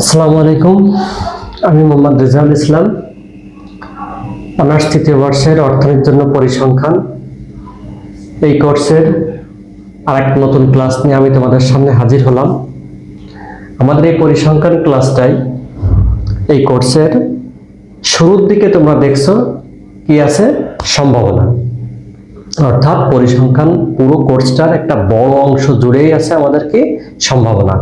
আসসালামু আলাইকুম। আমি মোহাম্মদ রেজাউল ইসলাম। অনার্স তৃতীয় বর্ষের অর্থনীতির জন্য পরিসংখ্যান। এই কোর্সের আরেক নতুন ক্লাস নিয়ে আমি তোমাদের সামনে হাজির হলাম। আমাদের এই পরিসংখ্যান ক্লাসটাই এই কোর্সের শুরুর দিকে তোমরা দেখছ কি আছে সম্ভাবনা। অর্থাৎ পরিসংখ্যান পুরো কোর্সটার একটা বড় অংশ জুড়েই আছে আমাদেরকে সম্ভাবনা।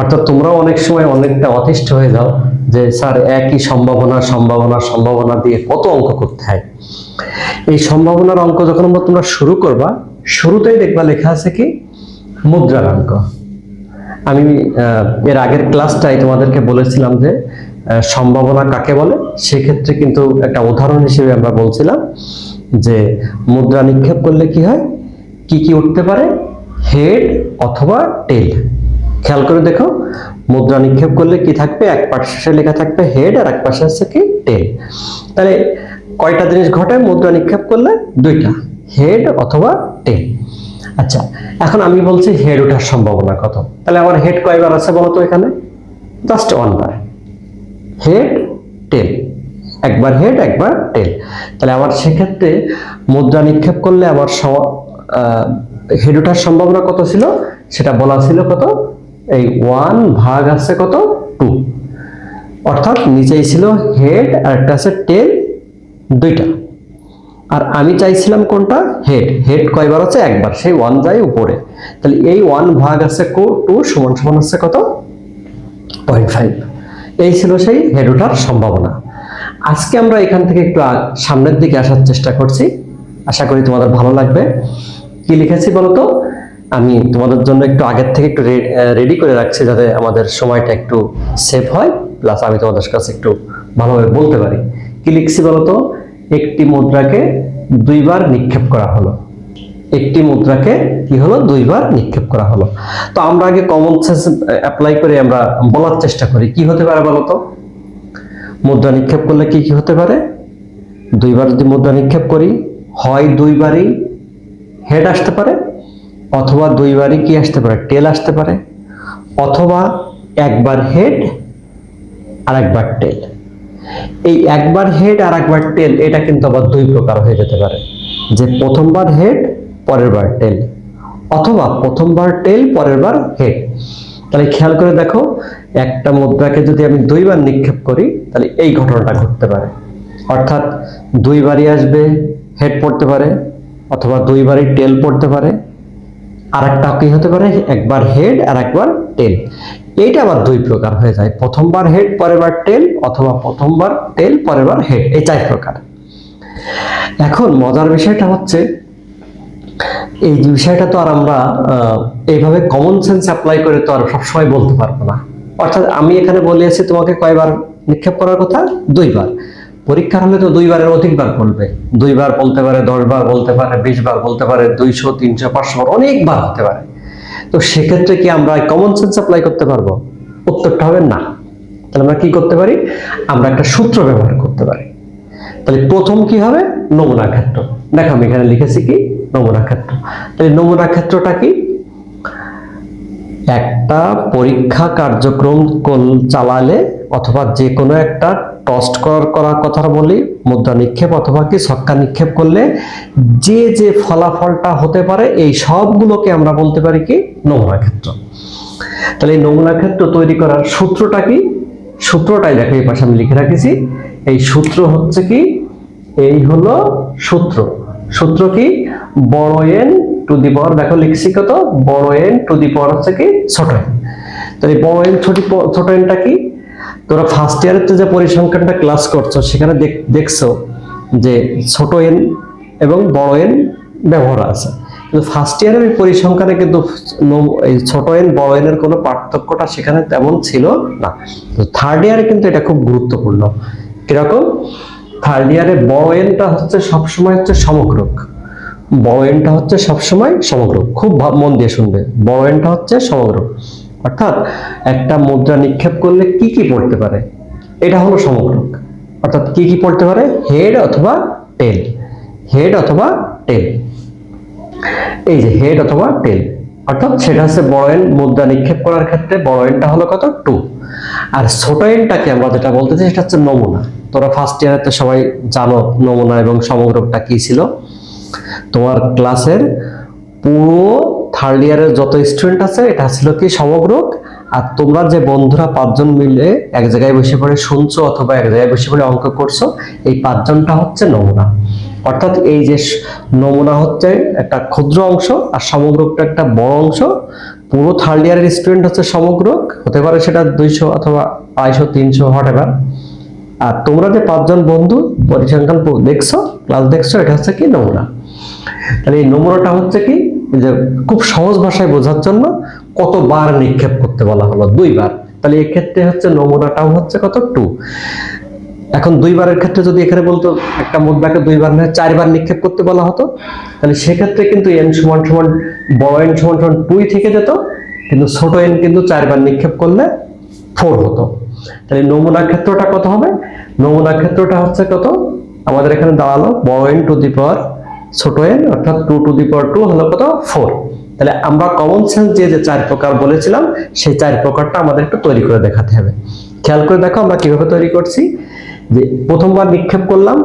অর্থাৎ তোমরাও অনেক সময় অনেকটা অতিষ্ঠ হয়ে যাও যে, স্যার, একই সম্ভাবনা সম্ভাবনা সম্ভাবনা দিয়ে কত অঙ্ক করতে হয়? এই সম্ভাবনার অঙ্ক যখন আমরা তোমরা শুরু করবা, শুরুতেই দেখবা লেখা আছে কি? মুদ্রার অঙ্ক। আমি এর আগের ক্লাসটাই তোমাদেরকে বলেছিলাম যে সম্ভাবনা কাকে বলে? সেক্ষেত্রে কিন্তু একটা উদাহরণ হিসেবে আমরা বলছিলাম যে, মুদ্রা নিক্ষেপ করলে কি হয়? কি কি উঠতে পারে? হেড অথবা টেল খেয়াল করে দেখো। মুদ্রা নিক্ষেপ করলে কি থাকবে? এক পাশে লেখা থাকবে হেড আর এক পাশে আছে কি টেল তাহলে কয়টা জিনিস ঘটে মুদ্রা নিক্ষেপ করলে দুইটা হেড অথবা টেল আচ্ছা এখন আমি বলছি হেড ওঠার সম্ভাবনা কত। তাহলে আমার হেড কয়বার আছে বলো তো এখানে? জাস্ট ওয়ান বার। হেড টেল একবার হেড একবার টেল তাহলে আমার সেক্ষেত্রে মুদ্রা নিক্ষেপ করলে আমার হেড ওঠার সম্ভাবনা কত ছিল? সেটা বলা ছিল কত? এই ওয়ান ভাগ আছে কত? টু অর্থাৎ নিচেই ছিল হেড আর একটা আছে টেল দুইটা। আর আমি চাইছিলাম কোনটা? হেড হেড কয়বার আছে? একবার। সেই ওয়ান যায় উপরে। তাহলে এই ওয়ান ভাগ আছে কো? টু সমান সমান আছে কত? পয়েন্ট ফাইভ এই ছিল সেই হেড ওঠার সম্ভাবনা। আজকে আমরা এখান থেকে একটু সামনের দিকে আসার চেষ্টা করছি। আশা করি তোমাদের ভালো লাগবে। কি লিখেছি বলতো? আমি তোমাদের জন্য একটু আগের থেকে একটু রেডি করে রাখছি যাতে আমাদের সময়টা একটু সেভ হয় প্লাস আমি তোমাদের কাছে একটু ভালোভাবে বলতে পারি। কি লিখছি বলতো? একটি মুদ্রাকে দুইবার নিক্ষেপ করা হলো। একটি মুদ্রাকে কি হলো? দুইবার নিক্ষেপ করা হলো। তো আমরা আগে কমন সেন্স অ্যাপ্লাই করে আমরা বলার চেষ্টা করি। কি হতে পারে বলতো? মুদ্রা নিক্ষেপ করলে কি কি হতে পারে? দুইবার যদি মুদ্রা নিক্ষেপ করি, হয় দুইবারই হেড আসতে পারে অথবা দুইবারই কি আসতে পারে? টেল আসতে পারে। অথবা একবার হেড আর একবার টেল এই একবার হেড আর একবার টেল এটা কিন্তু আবার দুই প্রকার হয়ে যেতে পারে। যে প্রথমবার হেড পরের বার টেল অথবা প্রথমবার টেল পরের বার হেড তাহলে খেয়াল করে দেখো, একটা মুদ্রাকে যদি আমি দুইবার নিক্ষেপ করি, তাহলে এই ঘটনাটা ঘটতে পারে। অর্থাৎ দুইবারই আসবে হেড পড়তে পারে, অথবা দুইবারই টেল পড়তে পারে। আর একটা কি হতে পারে? একবার হেড আর একবার টেল এইটা আবার দুই প্রকার হয়ে যায়। প্রথমবার হেড পরের বার টেল অথবা প্রথমবার টেল পরের বার হেড এই চার প্রকার। এখন মজার বিষয়টা হচ্ছে, এই বিষয়টা তো আর আমরা এইভাবে কমন সেন্স অ্যাপ্লাই করে তো আর সবসময় বলতে পারব না। অর্থাৎ আমি এখানে বলেছি তোমাকে কয়বার নিক্ষেপ করার কথা? দুইবার। পরীক্ষার হলে তো দুইবারের অধিকবার বলবে। দুইবার বলতে পারে দশ বার বলতে পারে বিশ বার বলতে পারে, দুইশো, তিনশো পাঁচশো বার অনেকবার হতে পারে। তো সেক্ষেত্রে কি আমরা কমন সেন্স অ্যাপ্লাই করতে পারব? উত্তরটা হবে না। তাহলে আমরা কি করতে পারি? আমরা একটা সূত্র ব্যবহার করতে পারি। তাহলে প্রথম কি হবে? নমুনা ক্ষেত্র। দেখো, আমি এখানে লিখেছি কি? নমুনা ক্ষেত্র। তাহলে নমুনা ক্ষেত্রটা কি? একটা পরীক্ষা কার্যক্রম চালালে অথবা যে কোনো একটা টস্ট করার কথা বলি, মুদ্রা নিক্ষেপ অথবা কি ছক্কা নিক্ষেপ করলে যে যে ফলাফলটা হতে পারে, এই সবগুলোকে আমরা বলতে পারি কি নমুনা ক্ষেত্র। তাহলে এই নমুনা ক্ষেত্র তৈরি করার সূত্রটা কি? সূত্রটাই দেখো, এই পাশে আমি লিখে রাখেছি। এই সূত্র হচ্ছে কি? এই হলো সূত্র। সূত্র কি? বড় এন টু দি পাওয়ার দেখো লিখছি কত? বড় এন টু দি পাওয়ার হচ্ছে কি? ছোট এন তাহলে বড় এন ছোট ছোট এনটা কি? তোরা ফার্স্ট ইয়ারের যে পরিসংখ্যানটা ক্লাস করছ, সেখানে দেখ- দেখছ যে ছোট এন এবং বড় এন ব্যবহার আছে। কিন্তু ফার্স্ট ইয়ারের এই পরিসংখ্যানে কিন্তু এই ছোট এন বড় এনের কোনো পার্থক্যটা সেখানে তেমন ছিল না। থার্ড ইয়ারে কিন্তু এটা খুব গুরুত্বপূর্ণ। কীরকম? থার্ড ইয়ারে বড় এনটা হচ্ছে সবসময় হচ্ছে সমগ্রক। বড় এনটা হচ্ছে সবসময় সমগ্র খুব মন দিয়ে শুনবে। বড় এনটা হচ্ছে সমগ্র অর্থাৎ একটা মুদ্রা নিক্ষেপ করলে কি কি পড়তে পারে? এটা হলো সমগ্রক অর্থাৎ কি কি পড়তে পারে? হেড অথবা টেল। হেড অথবা টেল। এই যে হেড অথবা টেল। অর্থাৎ সেটা হচ্ছে বড় এন মুদ্রা নিক্ষেপ করার ক্ষেত্রে বড় এনটা হলো কত? টু আর ছোট এনটাকে আমরা যেটা বলতেছি সেটা হচ্ছে নমুনা। তোরা ফার্স্ট ইয়ারে তো সবাই জানো নমুনা এবং সমগ্রটা কি ছিল? তোমার ক্লাসের পুরো থার্ড ইয়ারের যত স্টুডেন্ট আছে, এটা ছিল কি সমগ্রক আর তোমরা যে বন্ধুরা পাঁচজন মিলে এক জায়গায় বসে পড়ে শুনছো অথবা এক জায়গায় বসে পড়ে অঙ্ক করছ, এই পাঁচজনটা হচ্ছে নমুনা। অর্থাৎ এই যে নমুনা হচ্ছে একটা ক্ষুদ্র অংশ আর সমগ্রকটা একটা বড় অংশ। পুরো থার্ড ইয়ারের স্টুডেন্ট হচ্ছে সমগ্র, হতে পারে সেটা দুইশো অথবা আড়াইশো, তিনশো হোয়াট এভার আর তোমরা যে পাঁচজন বন্ধু, পরিসংখ্যান দেখছ ক্লাস দেখছ, এটা হচ্ছে কি নমুনা। তাহলে এই নমুনাটা হচ্ছে কি? যে খুব সহজ ভাষায় বোঝার জন্য কতবার নিক্ষেপ করতে বলা হলো? দুইবার। তাহলে এক্ষেত্রে হচ্ছে নমুনাটাও হচ্ছে কত? টু এখন দুইবারের ক্ষেত্রে যদি এখানে বলতো, একটা মুদ্রাকে দুইবার নয়, চারবার নিক্ষেপ করতে বলা হতো, তাহলে সেক্ষেত্রে কিন্তু এন সমান সমান বড় এন সমান সমান টুই থেকে যেত, কিন্তু ছোট এন কিন্তু চারবার নিক্ষেপ করলে ফোর হতো। তাহলে নমুনা ক্ষেত্রটা কত হবে? নমুনা ক্ষেত্রটা হচ্ছে কত? আমাদের এখানে দাঁড়াল, বড় এন টু দি পাওয়ার ছোট এন অর্থাৎ two to the power two হলো কত? ফোর তাহলে আমরা কমন সেন্স যে যে চার প্রকার বলেছিলাম, সেই চার প্রকারটা আমাদের একটু তৈরি করে দেখাতে হবে। খেয়াল করে দেখো আমরা কীভাবে তৈরি করছি। যে প্রথমবার নিক্ষেপ করলাম,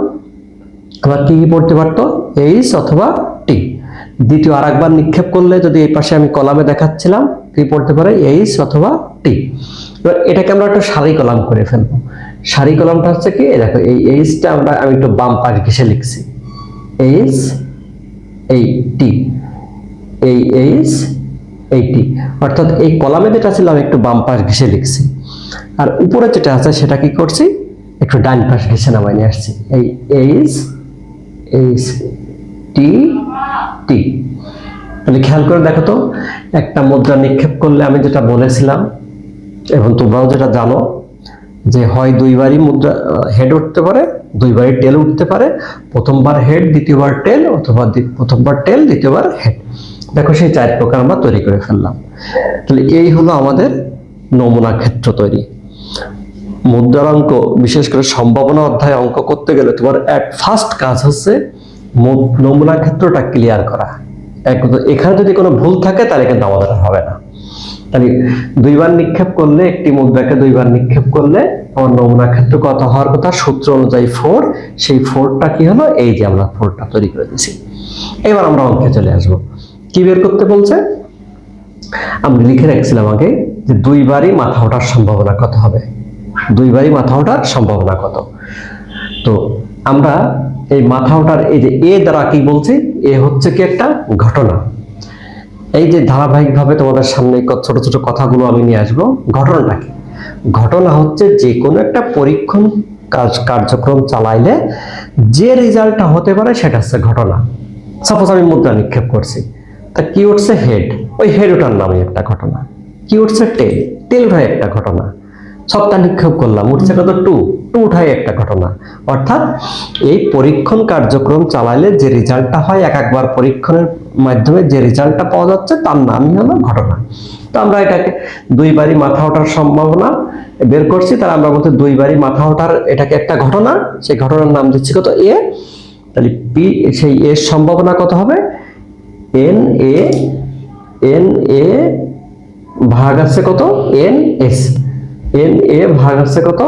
আবার কি কি পড়তে পারতো? এইচ অথবা টি দ্বিতীয় আর একবার নিক্ষেপ করলে যদি এই পাশে আমি কলামে দেখাচ্ছিলাম, কি পড়তে পারে? এইচ অথবা টি এবার এটাকে আমরা একটা সারি কলাম করে ফেলব। সারি কলামটা হচ্ছে কি? দেখো, এই এইচটা আমরা, আমি একটু বাম পাশ ঘেসে লিখছি। এইচ এই টি এই এইচ এই টি অর্থাৎ এই কলামে যেটা ছিল, আমি একটু বাম পাশ ঘেসে লিখছি। আর উপরে যেটা আছে, সেটা কি করছি? একটু ডান পাশ ঘেসে নামাই নিয়ে আসছি। এই এইচ এইচ টি টি তাহলে খেয়াল করে দেখো তো, একটা মুদ্রা নিক্ষেপ করলে আমি যেটা বলেছিলাম, এবং তোমরাও যেটা জানো যে হয় দুইবারই মুদ্রা হেড উঠতে পারে, দুইবারই টেল উঠতে পারে, প্রথমবার হেড দ্বিতীয়বার টেল অথবা প্রথমবার টেল দ্বিতীয়বার হেড দেখো সেই চার প্রকার আমরা তৈরি করে ফেললাম। তাহলে এই হলো আমাদের নমুনা ক্ষেত্র তৈরি। মুদ্রার অঙ্ক, বিশেষ করে সম্ভাবনা অধ্যায় অঙ্ক করতে গেলে তোমার এক ফার্স্ট কাজ হচ্ছে নমুনা ক্ষেত্রটা ক্লিয়ার করা। এক এখানে যদি কোনো ভুল থাকে তাহলে কিন্তু আমাদের হবে না। তাহলে দুইবার নিক্ষেপ করলে, একটি মুদ্রাকে দুইবার নিক্ষেপ করলে আমার নমুনা ক্ষেত্র কত হওয়ার কথা, সূত্র অনুযায়ী ফোর, সেই ফোরটা কি হলো? এই যে আমরা ফোরটা তৈরি করে দিছি এবার আমরা অঙ্কে চলে আসব। কি বের করতে বলছে? আমি লিখে রাখছিলাম আগে যে দুইবারই মাথা ওঠার সম্ভাবনা কত হবে? দুইবারই মাথা ওঠার সম্ভাবনা কত? তো আমরা এই মাথা ওঠার, এই যে এ দ্বারা কি বলছি? এ হচ্ছে কি একটা ঘটনা। এই যে ধারাবাহিকভাবে তোমাদের সামনে ছোট ছোট কথাগুলো আমি নিয়ে আসব ঘটনাটাকে ঘটনা হচ্ছে যে কোনো একটা পরীক্ষণ কাজ, কার্যক্রম চালাইলে যে রেজাল্টটা হতে পারে সেটা হচ্ছে ঘটনা। সাপোজ আমি মুদ্রা নিক্ষেপ করছি, তা কি উঠছে? হেড ওই হেড ওটার নামে একটা ঘটনা। কি উঠছে? টেল টেল ভাই একটা ঘটনা। সপ্তাহ করলাম, উঠছে কত? টু। টু উঠাই একটা ঘটনা। অর্থাৎ এই পরীক্ষণ কার্যক্রম চালাইলে যে রেজাল্টটা হয়, এক একবার পরীক্ষণের মাধ্যমে যে রেজাল্টটা পাওয়া যাচ্ছে, তার নামই হলো ঘটনা। তো আমরা এটাকে দুইবারই মাথা ওঠার সম্ভাবনা বের করছি তার আমরা বলতে দুইবারই মাথা ওঠার এটাকে একটা ঘটনা। সেই ঘটনার নাম দিচ্ছি কত? এ। তাহলে পি, সেই এর সম্ভাবনা কত হবে? এন, এ এন, এ, ভাগ আছে কত? N, S. এন এ ভাগ আছে কত?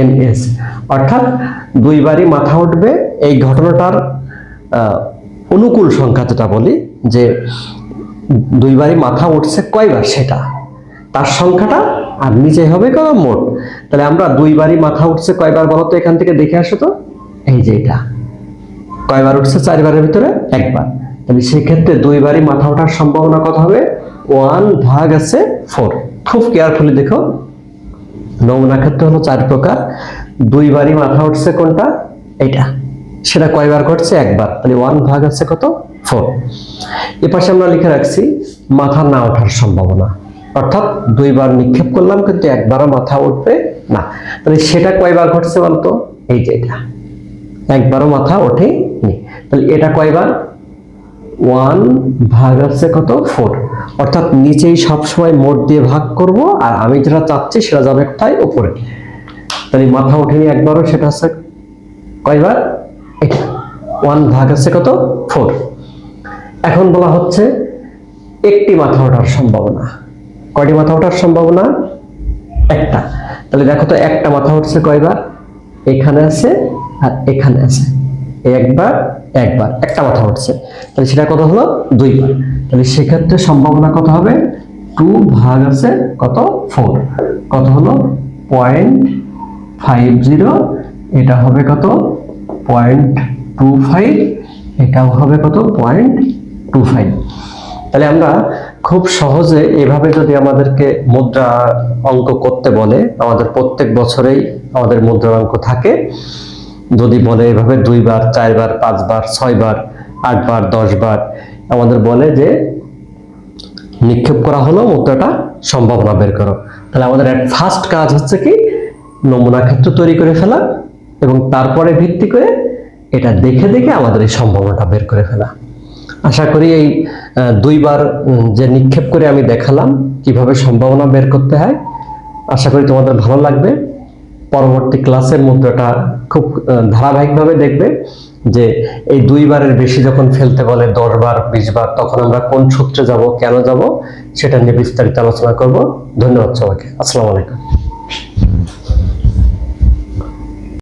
এন এস অর্থাৎ দুইবারই মাথা উঠবে এই ঘটনাটার অনুকূল সংখ্যা যেটা বলি, যে দুইবারই মাথা উঠছে কয়বার সেটা? তার সংখ্যাটা আর নিচে হবে কত? মোট। তাহলে আমরা দুইবারই মাথা উঠছে কয়বার বলো তো এখান থেকে দেখে আসো তো। এই যে এটা। কয়বার উঠছে? চারবারের ভিতরে একবার। তাহলে সেক্ষেত্রে দুইবারই মাথা ওঠার সম্ভাবনা কত হবে? ওয়ান ভাগ আছে ফোর। খুব কেয়ারফুলি দেখো। নমুনা ক্ষেত্র হলো চার প্রকার। দুইবারই মাথা উঠছে কোনটা? এটা সেটা কয়বার ঘটছে? একবার। তাহলে ওয়ান ভাগ আছে কত? ফোর। এ পাশে আমরা লিখে রাখছি, মাথা না ওঠার সম্ভাবনা। অর্থাৎ দুইবার নিক্ষেপ করলাম, কিন্তু একবারও মাথা উঠবে না। তাহলে সেটা কয়বার ঘটছে বলতো? এই যে এটা। একবারও মাথা ওঠেনি। তাহলে এটা কয়বার? ওয়ান ভাগ আছে কত? ফোর। অর্থাৎ নিচেই সবসময় মোট দিয়ে ভাগ করব, আর আমি যেটা চাচ্ছি সেটা যাবে কোথায় উপরে। তাহলে মাথা ওঠেনি একবারও সেটা হচ্ছে কয়বার? এটা। ওয়ান ভাগ আছে কত? ফোর এখন বলা হচ্ছে একটি মাথা ওঠার সম্ভাবনা। কয়টি মাথা ওঠার সম্ভাবনা? একটা। তাহলে দেখো তো একটা মাথা উঠছে কয়বার? এখানে আছে আর এখানে আছে। একবার একবার। একটা মাথা উঠছে। তাহলে সেটা কত হলো? দুইবার। তাহলে সেক্ষেত্রে সম্ভাবনা কত হবে? টু ভাগ আছে কত? ফোর। কত হলো? Point five zero. এটা হবে কত? Point two five. এটাও হবে কত? Point two five. তাহলে আমরা খুব সহজে এভাবে যদি আমাদেরকে মুদ্রা অঙ্ক করতে বলে, আমাদের প্রত্যেক বছরেই আমাদের মুদ্রা অঙ্ক থাকে। যদি বলে এভাবে দুইবার, চারবার, পাঁচবার, ছয়বার আটবার দশবার আমাদের বলে যে নিক্ষেপ করা হলো মুদ্রাটা সম্ভাবনা বের করো। তাহলে আমাদের এক ফার্স্ট কাজ হচ্ছে কি, নমুনা ক্ষেত্র তৈরি করে ফেলা এবং তারপরে ভিত্তি করে এটা দেখে দেখে আমাদের এই সম্ভাবনাটা বের করে ফেলা। আশা করি এই দুইবার যে নিক্ষেপ করে আমি দেখালাম কীভাবে সম্ভাবনা বের করতে হয়, আশা করি তোমাদের ভালো লাগবে। পরবর্তী ক্লাসের মুদ্রাটা খুব ধারাবাহিকভাবে দেখবে। যে এই দুইবারের বেশি যখন ফেলতে বলে দশ বার বিশ বার তখন আমরা কোন সূত্রে যাব, কেন যাব, সেটা নিয়ে বিস্তারিত আলোচনা করব। ধন্যবাদ সবাইকে। আসসালামু আলাইকুম।